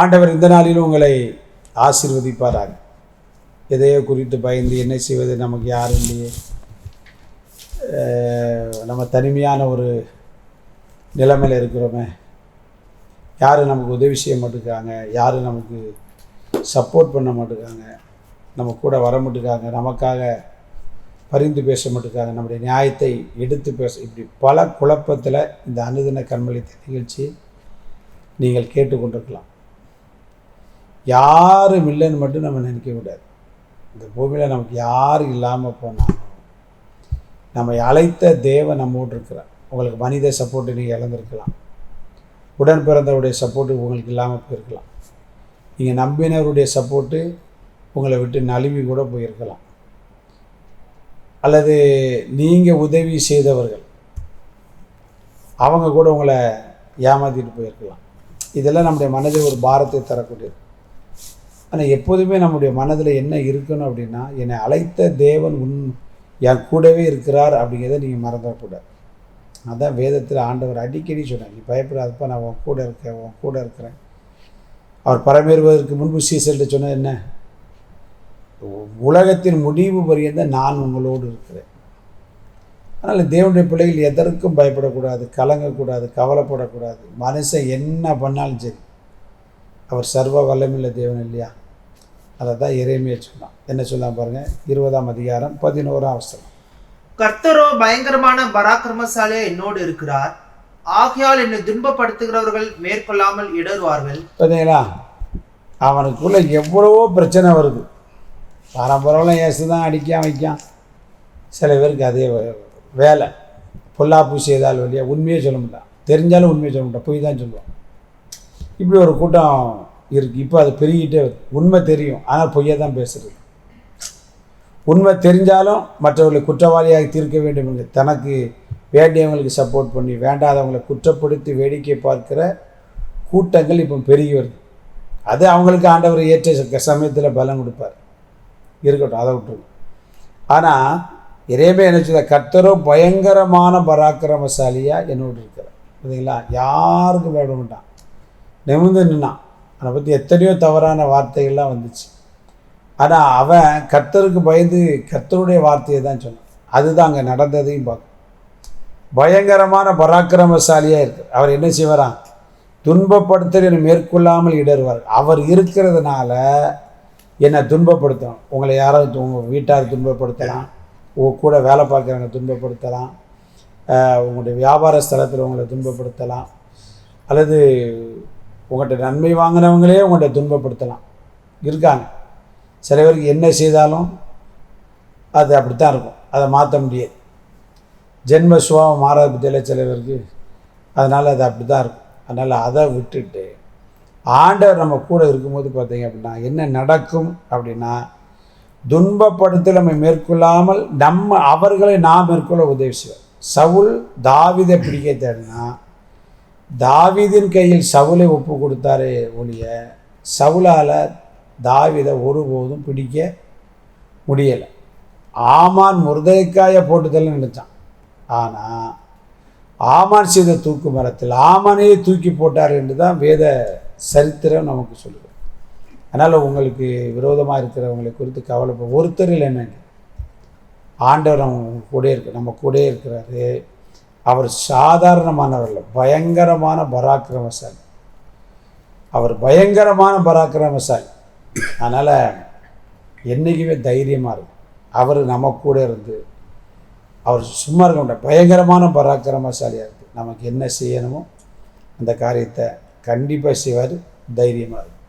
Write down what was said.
ஆண்டவர் இந்த நாளிலும் உங்களை ஆசீர்வதிப்பாராக. எதையோ குறித்து பயந்து என்ன செய்வது நமக்கு யாரும் இல்லையே. நம்ம தனிமையான ஒரு நிலைமையில் இருக்கிறோமே. யாரும் நமக்கு உதவி செய்ய மாட்டேங்காங்க யாரும் நமக்கு சப்போர்ட் பண்ண மாட்டேங்காங்க நம்ம கூட வர மாட்டேங்காங்க நமக்காக பரிந்து பேச மாட்டேங்காங்க நம்முடைய நியாயத்தை எடுத்து பேச இப்படி பல குழப்பத்தில் இந்த அனுதின கண்மளித்த நிகழ்ச்சி நீங்கள் கேட்டுக்கொண்டிருக்கலாம். யாரும் இல்லைன்னு மட்டும் நம்ம நினைக்க கூடாது. இந்த பூமியில் நமக்கு யாரும் இல்லாமல் போனாலும் நம்மை அழைத்த தேவை நம்மோடு இருக்கிறார். உங்களுக்கு மனித சப்போர்ட்டு நீங்கள் இழந்திருக்கலாம். உடன் பிறந்தவருடைய சப்போர்ட்டு உங்களுக்கு இல்லாமல் போயிருக்கலாம். நீங்கள் நம்பினவருடைய சப்போர்ட்டு உங்களை விட்டு நழுவி கூட போயிருக்கலாம். அல்லது நீங்கள் உதவி செய்தவர்கள் அவங்க கூட உங்களை ஏமாற்றிட்டு போயிருக்கலாம். இதெல்லாம் நம்முடைய மனதில் ஒரு பாரத்தை தரக்கூடியது. ஆனால் எப்போதுமே நம்முடைய மனதில் என்ன இருக்கணும் அப்படின்னா என்னை அழைத்த தேவன் உன் என் கூடவே இருக்கிறார் அப்படிங்கிறத நீங்கள் மறந்துடக்கூடாது. அதான் வேதத்தில் ஆண்டவர் அடிக்கடி சொன்னார் நீ பயப்படாதப்பா நான் உன் கூட இருக்கேன் உன் கூட இருக்கிறேன். அவர் பரமேறுவதற்கு முன்பு சீசல்ட்டு சொன்னது என்ன? உலகத்தின் முடிவு பரியந்த நான் உங்களோடு இருக்கிறேன். அதனால் தேவனுடைய பிள்ளைகள் எதற்கும் பயப்படக்கூடாது கலங்கக்கூடாது கவலைப்படக்கூடாது. மனுஷன் என்ன பண்ணாலும் சரி அவர் சர்வ வல்லமில்லை தேவன் இல்லையா? அதை தான் இறைமையை சொன்னான். என்ன சொன்னான் பாருங்கள் இருபதாம் அதிகாரம் பதினோராம் அவசரம் கர்த்தரோ பயங்கரமான பராக்கிரமசாலியா என்னோடு இருக்கிறார். ஆகையால் என்னை துன்பப்படுத்துகிறவர்கள் மேற்கொள்ளாமல் இடறுவார்கள். பார்த்தீங்களா? அவனுக்குள்ளே எவ்வளவோ பிரச்சனை வருது. பரம்பரெல்லாம் ஏசு தான் அடிக்கான் வைக்கான் சில பேருக்கு அதே வேலை. பொல்லாப்பு செய்தால் வழியா உண்மையே சொல்ல மாட்டான். தெரிஞ்சாலும் உண்மையை சொல்ல மாட்டான். பொய் தான் சொல்லுவான். இப்படி ஒரு கூட்டம் இருக்குது இப்போ அது பெருகிட்டே வருது. உண்மை தெரியும். ஆனால் பொய்யை தான் பேசுறது. உண்மை தெரிஞ்சாலும் மற்றவர்களை குற்றவாளியாக தீர்க்க வேண்டும் என்று தனக்கு வேண்டியவங்களுக்கு சப்போர்ட் பண்ணி வேண்டாதவங்களை குற்றப்படுத்தி வேடிக்கை பார்க்கிற கூட்டங்கள் இப்போ பெருகி வருது. அது அவங்களுக்கு ஆண்டவர் ஏற்ற ச- சமயத்தில் பலம் கொடுப்பார். இருக்கட்டும் அதை விட்டுருங்க. ஆனால் இறையமே என்ன சொல்ல கர்த்தரோ பயங்கரமான பராக்கிரமசாலியாக என்னோடு இருக்கிறார். பார்த்தீங்களா யாருக்கும் பயப்பட மாட்டான். நிமிர்ந்து நின்னான். அதை பற்றி எத்தனையோ தவறான வார்த்தைகள்லாம் வந்துச்சு. ஆனால் அவன் கர்த்தருக்கு பயந்து கர்த்தருடைய வார்த்தையை தான் சொன்னான். அதுதான் அங்கே நடந்ததையும் பார்க்கும். பயங்கரமான பராக்கிரமசாலியாக இருக்கு. அவர் என்ன செய்வாராம்? துன்பப்படுத்தல் மேற்கொள்ளாமல் இடருவார் அவர் இருக்கிறதுனால என்னை துன்பப்படுத்தணும். உங்களை யாராவது உங்கள் வீட்டார் துன்பப்படுத்தலாம். உங்கள் கூட வேலை பார்க்குறவங்க துன்பப்படுத்தலாம். உங்களுடைய வியாபார ஸ்தலத்தில் உங்களை துன்பப்படுத்தலாம். அல்லது உங்கள்கிட்ட நன்மை வாங்கினவங்களே உங்கள்கிட்ட துன்பப்படுத்தலாம். இருக்காங்க. சில பேருக்கு என்ன செய்தாலும் அது அப்படித்தான் இருக்கும். அதை மாற்ற முடியாது. ஜென்ம சுபாவம் மாறாத பற்றியில் சில பேருக்கு அதனால் அது அப்படி தான் இருக்கும். அதனால் அதை விட்டுட்டு ஆண்டவர் நம்ம கூட இருக்கும்போது பார்த்தீங்க அப்படின்னா என்ன நடக்கும் அப்படின்னா துன்பப்படுத்தல் நம்ம மேற்கொள்ளாமல் நம்ம அவர்களை நாம் மேற்கொள்ள உதவி செய்வோம் சவுல் தாவிதை பிடிக்க தேடினா தாவிதின் கையில் சவுலை ஒப்பு கொடுத்தாரே ஒழிய சவுலால் தாவிதை ஒருபோதும் பிடிக்க முடியலை. ஆமான் முருதைக்காயை போட்டுதல்னு நினச்சான். ஆனால் ஆமான் செய்த தூக்கு மரத்தில் ஆமானையே தூக்கி போட்டார் என்று தான் வேத சரித்திரம் நமக்கு சொல்லுது. அதனால் உங்களுக்கு விரோதமாக இருக்கிறவங்களை குறித்து கவலைப்போ ஒருத்தர் என்னங்க ஆண்டவர் அவங்க கூட இருக்கு நம்ம கூட இருக்கிறாரு. அவர் சாதாரணமானவர் இல்லை பயங்கரமான பராக்கிரமசாலி. அவர் பயங்கரமான பராக்கிரமசாலி. அதனால் என்றைக்குமே தைரியமாக இருக்கும் அவர் நம்ம கூட இருந்து அவர் சும்மா இருக்க மாட்டார். பயங்கரமான பராக்கிரமசாலியாக இருக்குது நமக்கு என்ன செய்யணுமோ அந்த காரியத்தை கண்டிப்பாக செய்வார். தைரியமாக இருக்கும்